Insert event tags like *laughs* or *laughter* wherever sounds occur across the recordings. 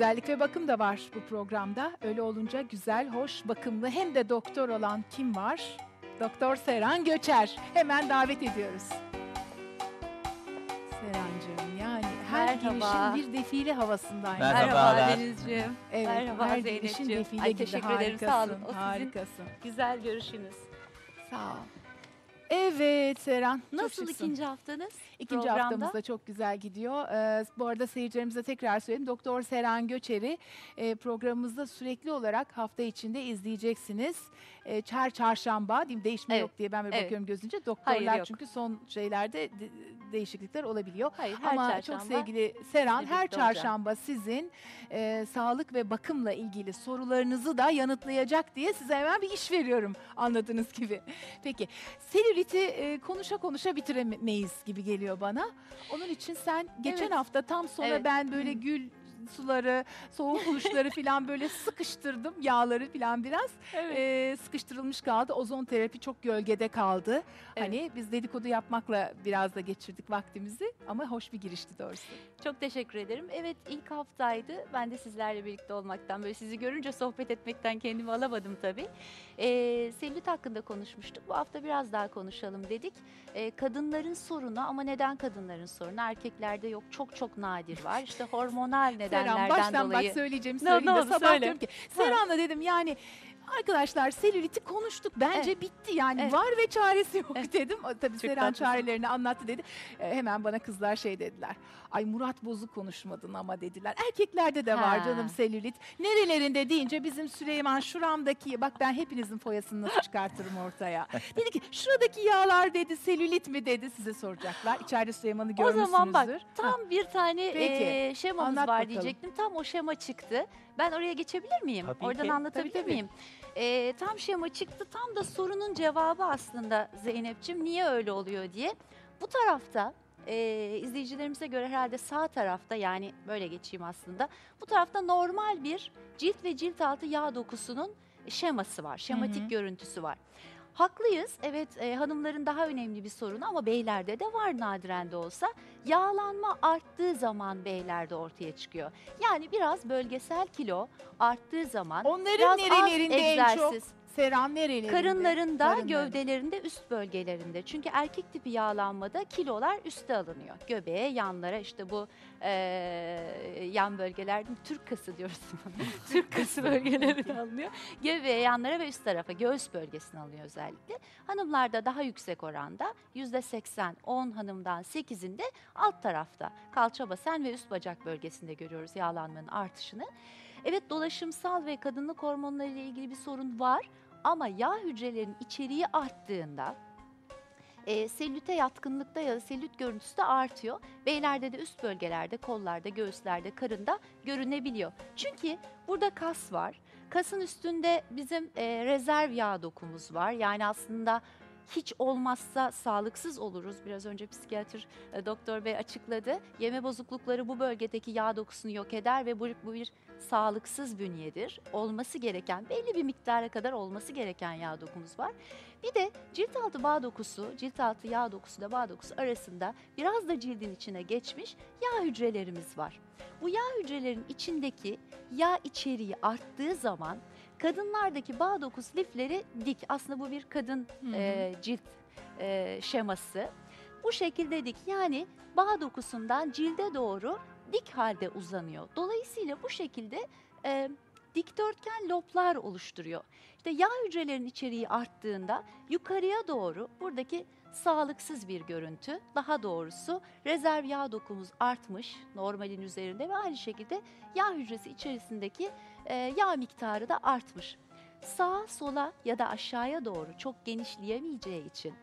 Güzellik ve bakım da var bu programda. Öyle olunca güzel, hoş, bakımlı hem de doktor olan kim var? Doktor Seren Göçer. Hemen davet ediyoruz. Serencığım yani her Merhaba. girişin bir defile havasındayım. Merhaba. Merhaba Merhabalar. Denizciğim. Evet, Merhaba her girişin Zeynep'ciğim. defile Ay, gibi. teşekkür ederim, sağ olun. Harikasın, O sizin harikasın. Güzel görüşünüz. Sağ ol. Evet Seren. çok Nasıl şıksın. ikinci haftanız? İkinci programda? haftamız da çok güzel gidiyor. Ee, bu arada seyircilerimize tekrar söyleyeyim. Doktor Seren Göçer'i e, programımızda sürekli olarak hafta içinde izleyeceksiniz. E, her çarşamba, diyeyim değişme Evet, yok diye ben böyle evet. bakıyorum gözünce. Doktorlar Hayır, yok. çünkü son şeylerde de- değişiklikler olabiliyor. Hayır, her Ama çarşamba. çok sevgili sizinle her olacağım. çarşamba sizin e, sağlık ve bakımla ilgili sorularınızı da yanıtlayacak diye size hemen bir iş veriyorum anladığınız gibi. Peki selüliti e, konuşa konuşa bitiremeyiz gibi geliyor bana. Onun için sen geçen Evet. hafta tam sonra Evet. ben böyle gül suları, soğuk duşları falan böyle sıkıştırdım. Yağları falan biraz Evet. e, sıkıştırılmış kaldı. Ozon terapi çok gölgede kaldı. Evet. Hani biz dedikodu yapmakla biraz da geçirdik vaktimizi ama hoş bir girişti doğrusu. Çok teşekkür ederim. Evet ilk haftaydı. Ben de sizlerle birlikte olmaktan, böyle sizi görünce sohbet etmekten kendimi alamadım tabii. Ee, selülit hakkında konuşmuştuk. Bu hafta biraz daha konuşalım dedik. Ee, kadınların sorunu ama neden kadınların sorunu? Erkeklerde yok. Çok çok nadir var. İşte hormonal Seren *laughs* nedenlerden baştan dolayı. bak söyleyeceğim Ne- söyleyeyim ne de oldu? sabah Söyle. diyorum ki Seren'la dedim yani Arkadaşlar selüliti konuştuk. Bence bitti yani Evet. var ve çaresi yok Evet. dedim. O, Tabii Seren tatlısın. çarelerini anlattı dedi. Ee, hemen bana kızlar şey dediler. Ay Murat Boz'u konuşmadın ama dediler. Erkeklerde de var Ha. canım selülit. Nerelerinde deyince bizim Süleyman şuramdaki bak ben hepinizin foyasını nasıl çıkartırım ortaya. *laughs* dedi ki şuradaki yağlar dedi selülit mi dedi size soracaklar. İçeride Süleyman'ı O görmüşsünüzdür. zaman bak tam bir tane Peki, eee, şemamız anlat var bakalım. diyecektim. Tam o şema çıktı. Ben oraya geçebilir miyim? Tabii Oradan ki. anlatabilir Tabii, tabii. miyim? Eee, tam şema çıktı. Tam da sorunun cevabı aslında Zeynep'ciğim. Niye öyle oluyor diye. Bu tarafta eee, izleyicilerimize göre herhalde sağ tarafta yani böyle geçeyim aslında. Bu tarafta normal bir cilt ve cilt altı yağ dokusunun şeması var. Şematik görüntüsü var. Haklıyız. Evet e, hanımların daha önemli bir sorunu ama beylerde de var nadiren de olsa. Yağlanma arttığı zaman beylerde ortaya çıkıyor. Yani biraz bölgesel kilo arttığı zaman Onların biraz az nerelerinde en çok? egzersiz. Seren nerelerinde? Karınlarında, Karınlarında. gövdelerinde, üst bölgelerinde. Çünkü erkek tipi yağlanmada kilolar üste alınıyor. Göbeğe, yanlara işte bu eee, yan bölgeler, Türk kası diyoruz. *laughs* Türk kası bölgelerine alınıyor. Göbeğe, yanlara ve üst tarafa, göğüs bölgesine alınıyor özellikle. Hanımlarda daha yüksek oranda %80, 10 hanımdan 8'inde alt tarafta kalça basen ve üst bacak bölgesinde görüyoruz yağlanmanın artışını. Evet dolaşımsal ve kadınlık hormonları ile ilgili bir sorun var ama yağ hücrelerinin içeriği arttığında e, selülite yatkınlıkta ya da selülit görüntüsü de artıyor. Beylerde de üst bölgelerde, kollarda, göğüslerde, karında görünebiliyor. Çünkü burada kas var. Kasın üstünde bizim e, rezerv yağ dokumuz var. Yani aslında hiç olmazsa sağlıksız oluruz. Biraz önce psikiyatr e, doktor bey açıkladı. Yeme bozuklukları bu bölgedeki yağ dokusunu yok eder ve bu, bu bir sağlıksız bünyedir. Olması gereken, belli bir miktara kadar olması gereken yağ dokumuz var. Bir de cilt altı bağ dokusu, cilt altı yağ dokusu da bağ dokusu arasında biraz da cildin içine geçmiş yağ hücrelerimiz var. Bu yağ hücrelerin içindeki yağ içeriği arttığı zaman kadınlardaki bağ dokusu lifleri dik. Aslında bu bir kadın Hı hı. e, cilt e, şeması. Bu şekilde dik yani bağ dokusundan cilde doğru dik halde uzanıyor. Dolayısıyla bu şekilde e, dikdörtgen loblar oluşturuyor. İşte yağ hücrelerinin içeriği arttığında yukarıya doğru buradaki sağlıksız bir görüntü. Daha doğrusu rezerv yağ dokumuz artmış normalin üzerinde ve aynı şekilde yağ hücresi içerisindeki e, yağ miktarı da artmış. Sağa sola ya da aşağıya doğru çok genişleyemeyeceği için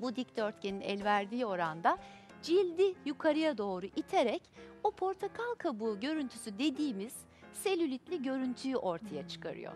bu dikdörtgenin el verdiği oranda cildi yukarıya doğru iterek o portakal kabuğu görüntüsü dediğimiz selülitli görüntüyü ortaya çıkarıyor.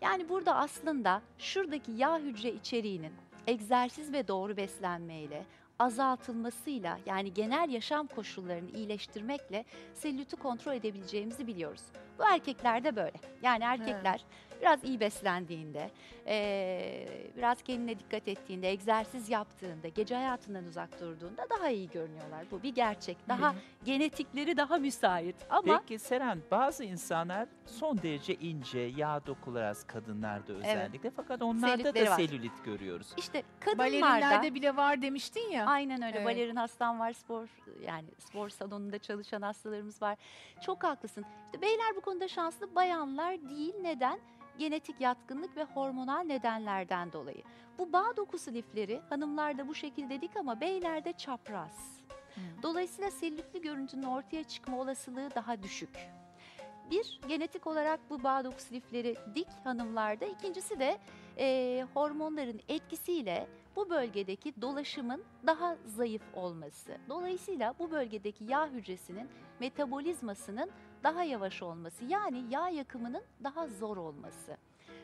Yani burada aslında şuradaki yağ hücre içeriğinin egzersiz ve doğru beslenmeyle azaltılmasıyla yani genel yaşam koşullarını iyileştirmekle selüliti kontrol edebileceğimizi biliyoruz. Bu erkeklerde böyle. Yani erkekler biraz iyi beslendiğinde, eee, biraz kendine dikkat ettiğinde, egzersiz yaptığında, gece hayatından uzak durduğunda daha iyi görünüyorlar. Bu bir gerçek. Daha genetikleri daha müsait. Ama Peki Seren bazı insanlar son derece ince, yağ dokular az kadınlarda özellikle fakat onlarda Selülitleri da var. selülit görüyoruz. işte kadınlarda Balerinlerde bile var demiştin ya. Aynen öyle. Evet. Balerin hastam var, spor yani spor salonunda çalışan hastalarımız var. Çok haklısın. İşte beyler bu konuda şanslı, bayanlar değil. Neden? Genetik yatkınlık ve hormonal nedenlerden dolayı. Bu bağ dokusu lifleri hanımlarda bu şekilde dedik ama beylerde çapraz. Hmm. Dolayısıyla selülitli görüntünün ortaya çıkma olasılığı daha düşük. Bir, genetik olarak bu bağ dokusu lifleri dik hanımlarda. İkincisi de eee, hormonların etkisiyle bu bölgedeki dolaşımın daha zayıf olması. Dolayısıyla bu bölgedeki yağ hücresinin metabolizmasının daha yavaş olması. Yani yağ yakımının daha zor olması.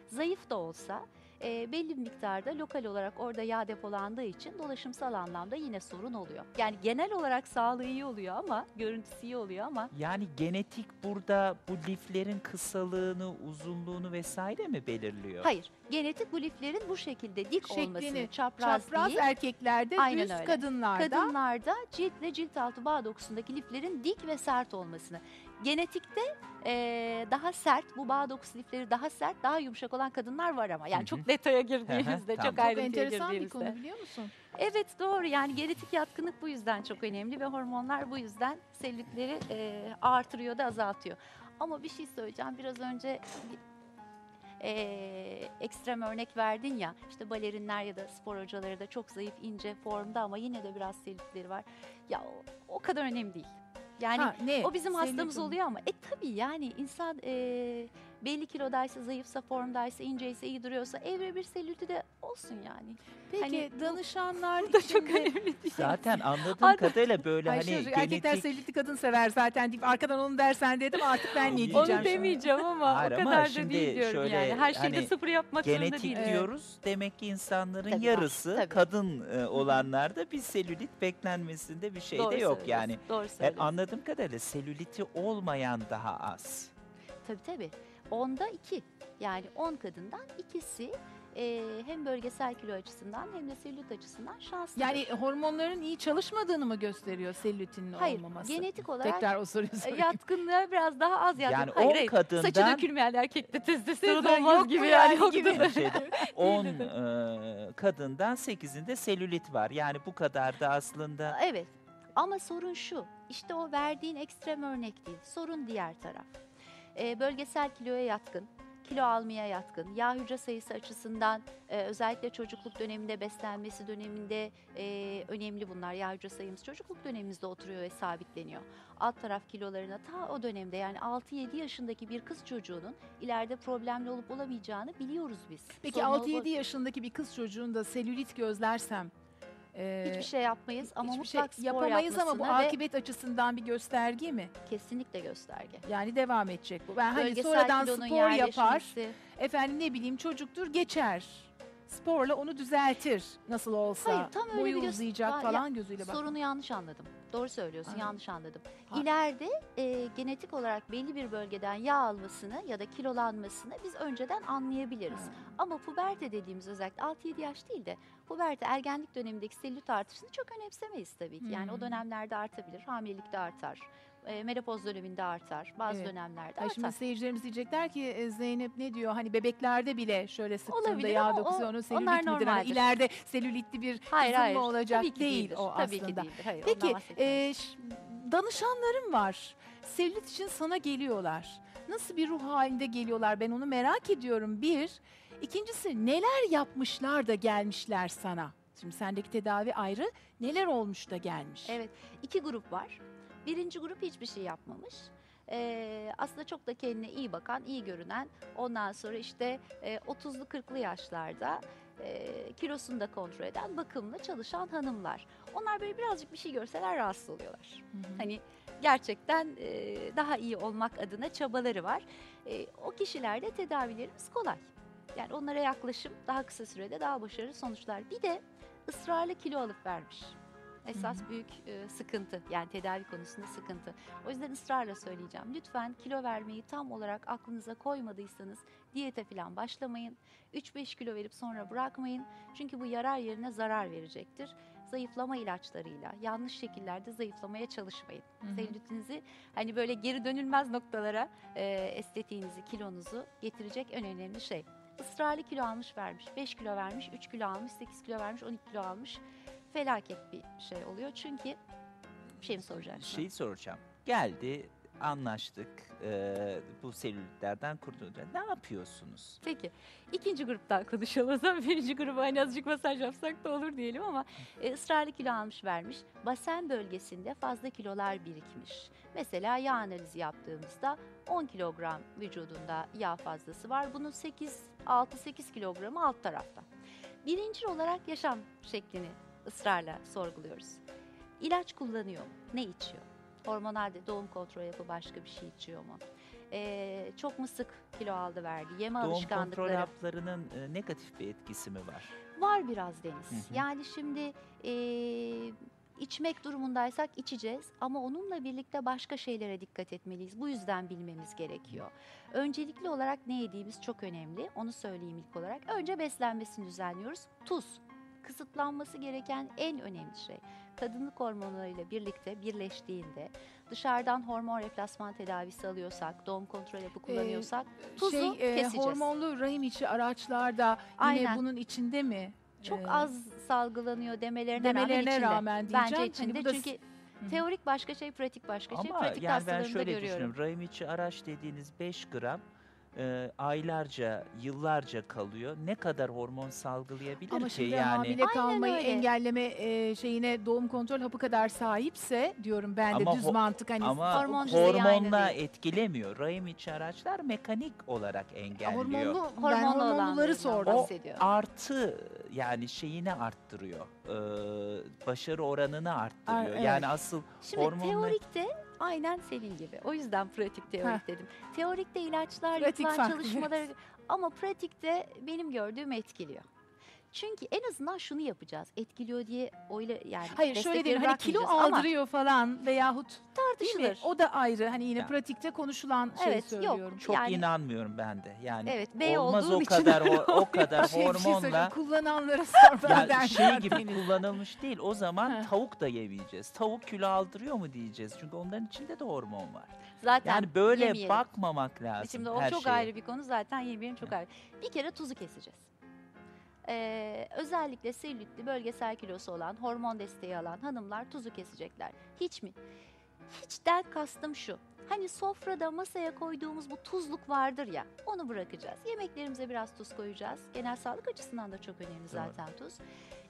Zayıf da olsa e, belli bir miktarda lokal olarak orada yağ depolandığı için dolaşımsal anlamda yine sorun oluyor. Yani genel olarak sağlığı iyi oluyor ama görüntüsü iyi oluyor ama Yani genetik burada bu liflerin kısalığını, uzunluğunu vesaire mi belirliyor? hayır genetik bu liflerin bu şekilde dik Şeklini, olmasını çapraz, Çapraz değil. erkeklerde, Aynen düz öyle. kadınlarda. Kadınlarda ciltle cilt altı bağ dokusundaki liflerin dik ve sert olmasını. Genetikte eee, daha sert, bu bağ dokusu lifleri daha sert, daha yumuşak olan kadınlar var ama. Yani Hı çok hı. detaya girdiğimizde, tamam. çok Çok ayrıntıya enteresan bir girdiğimizde. konu biliyor musun? Evet doğru yani genetik yatkınlık bu yüzden çok önemli ve hormonlar bu yüzden selülitleri eee, artırıyor da azaltıyor. Ama bir şey söyleyeceğim biraz önce eee, ekstrem örnek verdin ya işte balerinler ya da spor hocaları da çok zayıf ince formda ama yine de biraz selülitleri var. Ya o, o kadar önemli değil. Yani ha, ne? o bizim hastamız Selülit- oluyor ama e tabii yani insan eee, belli kilodaysa, zayıfsa, formdaysa, inceyse, iyi duruyorsa evre bir selüliti de olsun yani. Peki Hani danışanlar Bu da çok önemli değil. Zaten anladığım kadarıyla böyle Ay hani şey, erkekler genetik... selülitli kadın sever zaten deyip arkadan onu dersen dedim artık ben ne diyeceğim Onu şimdi? demeyeceğim ama Hayır o ama kadar da şimdi değil diyorum şöyle, yani. Her şeyde hani sıfır yapmak zorunda Genetik değil. Evet. diyoruz. Demek ki insanların Tabii yarısı tabii. kadın e, olanlarda bir selülit beklenmesinde bir şey Doğru de yok yani. Doğru E, söylüyorsun. anladığım kadarıyla selüliti olmayan daha az. Tabii tabii. Onda iki. Yani 10 kadından ikisi e, hem bölgesel kilo açısından hem de selülit açısından şanslı. Yani hormonların iyi çalışmadığını mı gösteriyor selülitinin Hayır, olmaması? genetik olarak Tekrar o soruyu e, sorayım. yatkınlığa biraz daha az yatkın. Yani hayır, 10 hayır. Saçı kadından dökülmeyen erkekte testosteron Yok olmaz mu gibi yani yani. yok gibi? mi? şeyde 10 e, kadından 8'inde selülit var. Yani bu kadar da aslında Evet. Ama sorun şu. işte o verdiğin ekstrem örnek değil. Sorun diğer taraf. Ee, bölgesel kiloya yatkın, kilo almaya yatkın, yağ hücre sayısı açısından e, özellikle çocukluk döneminde, beslenmesi döneminde e, önemli bunlar. Yağ hücre sayımız çocukluk dönemimizde oturuyor ve sabitleniyor. Alt taraf kilolarına ta o dönemde yani 6-7 yaşındaki bir kız çocuğunun ileride problemli olup olamayacağını biliyoruz biz. Peki Sorun olup- 6-7 yaşındaki bir kız çocuğunda selülit gözlersem e, Hiçbir şey yapmayız ama hiçbir şey mutlak spor yapamayız ama bu yapmasını ve akıbet açısından bir gösterge mi? kesinlikle gösterge. Yani devam edecek bu. Ben hani Bölgesel sonradan kilonun spor yapar, yerleşmesi. efendim ne bileyim çocuktur geçer. Sporla onu düzeltir nasıl olsa. Hayır, tam öyle Boyu bir göz- uzayacak ya, falan gözüyle bak. Sorunu yanlış anladım. Doğru söylüyorsun, Ha. yanlış anladım. Ha. İleride e, genetik olarak belli bir bölgeden yağ almasını ya da kilolanmasını biz önceden anlayabiliriz. Ha. Ama puberte dediğimiz özellikle 6-7 yaş değil de puberte ergenlik dönemindeki selülit artışını çok önemsemeyiz tabii ki. Yani Hmm. o dönemlerde artabilir, hamilelikte artar, e, menopoz döneminde artar, bazı Evet. dönemlerde Ay artar. şimdi seyircilerimiz diyecekler ki e, Zeynep ne diyor hani bebeklerde bile şöyle sıktığında Olabilir yağ ama dokusu o- onun selülit onlar midir? Hani normaldir. ileride selülitli bir Hayır kızın hayır. mı olacak tabii ki değil değildir. o Tabii aslında. ki değildir. Hayır, Peki bahsetmiyorum. e, ş- danışanlarım var. Selülit için sana geliyorlar. Nasıl bir ruh halinde geliyorlar ben onu merak ediyorum bir. İkincisi neler yapmışlar da gelmişler sana? Şimdi sendeki tedavi ayrı. Neler olmuş da gelmiş? Evet, iki grup var. Birinci grup hiçbir şey yapmamış. Ee, aslında çok da kendine iyi bakan, iyi görünen, ondan sonra işte e, 30'lu 40'lı yaşlarda e, kilosunu da kontrol eden, bakımlı çalışan hanımlar. Onlar böyle birazcık bir şey görseler rahatsız oluyorlar. Hı hı. Hani gerçekten e, daha iyi olmak adına çabaları var. E, o kişilerde tedavilerimiz kolay. Yani onlara yaklaşım daha kısa sürede daha başarılı sonuçlar. Bir de ısrarlı kilo alıp vermiş. Esas büyük e, sıkıntı. Yani tedavi konusunda sıkıntı. O yüzden ısrarla söyleyeceğim. Lütfen kilo vermeyi tam olarak aklınıza koymadıysanız diyete falan başlamayın. 3-5 kilo verip sonra bırakmayın. Çünkü bu yarar yerine zarar verecektir. Zayıflama ilaçlarıyla yanlış şekillerde zayıflamaya çalışmayın. Hı hı. Selülitinizi hani böyle geri dönülmez noktalara e, estetiğinizi, kilonuzu getirecek en önemli şey. Israrlı kilo almış vermiş, 5 kilo vermiş, 3 kilo almış, 8 kilo vermiş, 12 kilo almış. Felaket bir şey oluyor çünkü bir şey mi soracaksın? Şeyi soracağım. Geldi, anlaştık. eee, bu selülitlerden kurtulacağız. Ne yapıyorsunuz? Peki. ikinci gruptan konuşalım. O zaman *laughs* birinci gruba hani azıcık masaj yapsak da olur diyelim ama e, ısrarlı kilo almış vermiş. Basen bölgesinde fazla kilolar birikmiş. Mesela yağ analizi yaptığımızda 10 kilogram vücudunda yağ fazlası var. Bunun 8 6-8 kilogramı alt tarafta. Birinci olarak yaşam şeklini ısrarla sorguluyoruz. İlaç kullanıyor mu? Ne içiyor? Hormonal de doğum kontrol yapı başka bir şey içiyor mu? Ee, çok mu sık kilo aldı verdi? Yeme Doğum kontrol alışkanlıkları haplarının e, negatif bir etkisi mi var? var biraz Deniz. Hı hı. Yani şimdi ee, içmek durumundaysak içeceğiz ama onunla birlikte başka şeylere dikkat etmeliyiz. Bu yüzden bilmemiz gerekiyor. Öncelikli olarak ne yediğimiz çok önemli. Onu söyleyeyim ilk olarak. Önce beslenmesini düzenliyoruz. Tuz. Kısıtlanması gereken en önemli şey. Kadınlık hormonlarıyla birlikte birleştiğinde dışarıdan hormon replasman tedavisi alıyorsak, doğum kontrol yapı kullanıyorsak tuzu şey, e, keseceğiz. hormonlu rahim içi araçlarda yine Aynen. bunun içinde mi? çok Ee, az salgılanıyor demelerine, demelerine rağmen içinde. rağmen diyeceğim. Bence Hani içinde bu da- çünkü Hı teorik başka şey, pratik başka şey. Ama Pratik yani ben şöyle görüyorum. düşünüyorum. Rahim içi araç dediğiniz 5 gram e, aylarca, yıllarca kalıyor. Ne kadar hormon salgılayabilir Ama ki şimdi yani? hamile kalmayı öyle. engelleme e, şeyine doğum kontrol hapı kadar sahipse diyorum ben de Ama düz ho- mantık hani Ama Hormon düzeyi aynı hormonla değil. etkilemiyor. Rahim içi araçlar mekanik olarak engelliyor. hormonlu ben Hormonlu hormonluları olanlarından sordum. O bahsediyor. artı yani şeyini arttırıyor. Ee, başarı oranını arttırıyor. Ay, evet. Yani asıl Şimdi hormonla- teorikte aynen senin gibi. O yüzden pratik teorik Heh. dedim. Teorikte ilaçlar, Pratik yapılan farklı, çalışmaları ama pratikte benim gördüğüm etkiliyor. Çünkü en azından şunu yapacağız. Etkiliyor diye öyle yani Hayır şöyle değil hani kilo bırakmayacağız ama aldırıyor falan veyahut değil mi? tartışılır. O da ayrı hani yine Ya. pratikte konuşulan şey Evet, yok. söylüyorum. çok Yani- inanmıyorum ben de. Yani Evet, bey olmaz *laughs* o kadar o, o kadar Şey, şey hormonla. kullananlara sor ben şey zaten. gibi kullanılmış değil. O zaman tavuk da yemeyeceğiz. Tavuk kilo aldırıyor mu diyeceğiz. Çünkü onların içinde de hormon var. Zaten Yani böyle yemeyelim. bakmamak lazım Şimdi o her çok şeye. ayrı bir konu zaten yemeyelim çok ayrı. Bir kere tuzu keseceğiz. Ee, özellikle selülitli bölgesel kilosu olan, hormon desteği alan hanımlar tuzu kesecekler. Hiç mi? Hiçten kastım şu. Hani sofrada masaya koyduğumuz bu tuzluk vardır ya, onu bırakacağız. Yemeklerimize biraz tuz koyacağız. Genel sağlık açısından da çok önemli zaten tuz.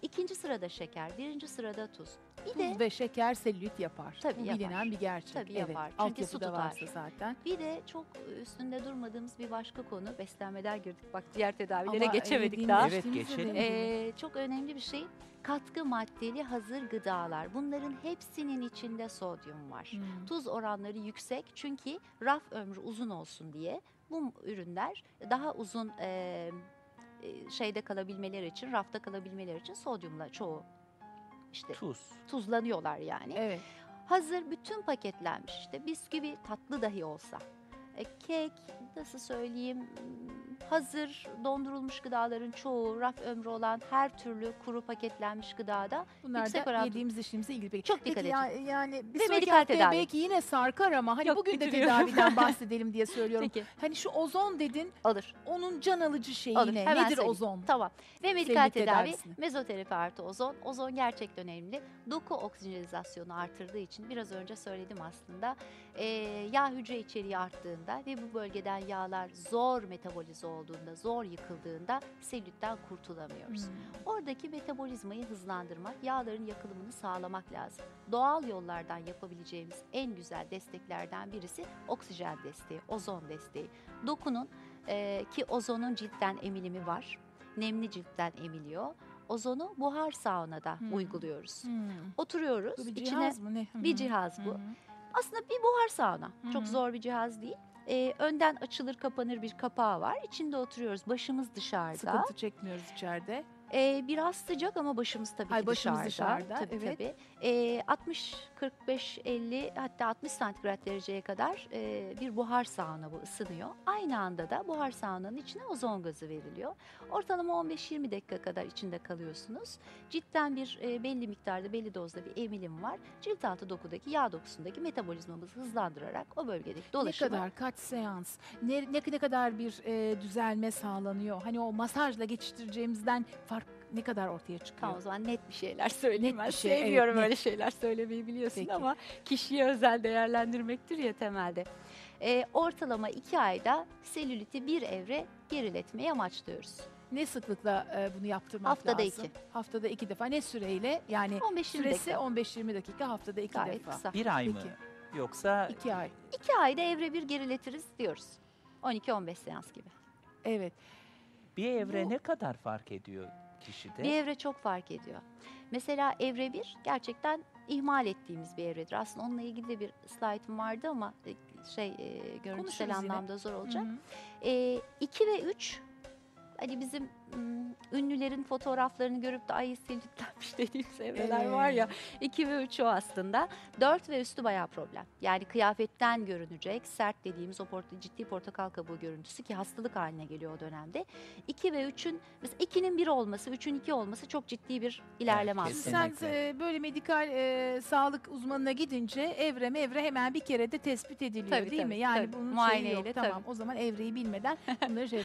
İkinci sırada şeker, birinci sırada tuz. Bir de Tuz ve şeker selülit yapar. Tabii Bu yapar. bilinen bir gerçek. Tabii evet. yapar. Çünkü su varsa tutar. zaten. Bir de çok üstünde durmadığımız bir başka konu beslenmeden girdik. Bak diğer tedavilere Ama, e, geçemedik daha. Evet, geçelim. Ee, çok önemli bir şey katkı maddeli hazır gıdalar. Bunların hepsinin içinde sodyum var. Hmm. Tuz oranları yüksek çünkü raf ömrü uzun olsun diye bu ürünler daha uzun e, e, şeyde kalabilmeleri için, rafta kalabilmeleri için sodyumla çoğu işte Tuz. tuzlanıyorlar yani. Evet. Hazır bütün paketlenmiş işte bisküvi tatlı dahi olsa. E, kek nasıl söyleyeyim hmm, hazır dondurulmuş gıdaların çoğu raf ömrü olan her türlü kuru paketlenmiş gıdada Bunlar Yüksek da oran- yediğimiz içtiğimize ilgili. Peki, Çok dikkat Peki ya, yani bir Ve sonraki medikal haftaya tedavi. belki yine sarkar ama hani Yok, bugün de bitiriyorum. tedaviden *laughs* bahsedelim diye söylüyorum. peki Hani şu ozon dedin, alır. onun can alıcı şeyi Alır, ne? hemen Nedir söyleyeyim. ozon? Tamam. Ve medikal Selülit tedavi tedavisini. mezoterapi artı ozon. Ozon gerçekten önemli. Doku oksijenizasyonu artırdığı için biraz önce söyledim aslında. Ee, yağ hücre içeriği arttığında ve bu bölgeden yağlar zor metabolize olduğunda, zor yıkıldığında selülitten kurtulamıyoruz. Hmm. Oradaki metabolizmayı hızlandırmak, yağların yakılımını sağlamak lazım. Doğal yollardan yapabileceğimiz en güzel desteklerden birisi oksijen desteği, ozon desteği. Dokunun e, ki ozonun ciltten emilimi var. Nemli ciltten emiliyor. Ozonu buhar saunada Hmm. uyguluyoruz. Hmm. Oturuyoruz. Bu bir içine cihaz mı ne? Bir hı. cihaz bu. Hı. Aslında bir buhar sauna. Hı Çok zor bir cihaz değil. E, önden açılır kapanır bir kapağı var. İçinde oturuyoruz. Başımız dışarıda. Sıkıntı çekmiyoruz içeride. Ee, biraz sıcak ama başımız tabii Ay, ki başımız dışarıda. dışarıda, Tabii evet. tabii. Ee, 60, 45, 50 hatta 60 santigrat dereceye kadar e, bir buhar sauna bu ısınıyor. Aynı anda da buhar saunanın içine ozon gazı veriliyor. Ortalama 15-20 dakika kadar içinde kalıyorsunuz. Cidden bir e, belli miktarda, belli dozda bir emilim var. Cilt altı dokudaki yağ dokusundaki metabolizmamızı hızlandırarak o bölgedeki dolaşımı Ne kadar kaç seans? Ne ne, ne kadar bir e, düzelme sağlanıyor? Hani o masajla geçiştireceğimizden fark ne kadar ortaya çıkıyor? Tamam o zaman net bir şeyler söyleyeyim. Net ben bir şey, evet, sevmiyorum net. öyle şeyler söylemeyi biliyorsun Peki. ama kişiye özel değerlendirmektir ya temelde. Ee, ortalama iki ayda selüliti bir evre geriletmeyi amaçlıyoruz. Ne sıklıkla e, bunu yaptırmak Haftada lazım? iki. Haftada iki defa. Ne süreyle? Yani 15-20 süresi dakika. 15-20 dakika haftada iki Gayet defa. kısa. Bir ay mı? Peki. Yoksa İki ay. İki ayda evre bir geriletiriz diyoruz. 12-15 seans gibi. Evet. bir evre Bu- ne kadar fark ediyor kişide? Bir evre çok fark ediyor. Mesela evre bir gerçekten ihmal ettiğimiz bir evredir. Aslında onunla ilgili de bir slaytım vardı ama e, şey e, görüntüsel Konuşuruz yine. anlamda zor olacak. Hı hı. 2 ve 3 hani bizim ünlülerin fotoğraflarını görüp de ay selülitlenmiş *laughs* dediğimiz evreler var ya 2 ve 3 o aslında. 4 ve üstü bayağı problem. Yani kıyafetten görünecek sert dediğimiz o porta, ciddi portakal kabuğu görüntüsü ki hastalık haline geliyor o dönemde. 2 ve 3'ün mesela 2'nin 1 olması 3'ün 2 olması çok ciddi bir ilerleme Evet, aslında. Sen e, böyle medikal e, sağlık uzmanına gidince evre mevre hemen bir kere de tespit ediliyor Tabii, değil mi? tabii, Yani tabii. bunun şeyi Muayeneyle, yok. Tamam tabii. o zaman evreyi bilmeden bunları şey *laughs*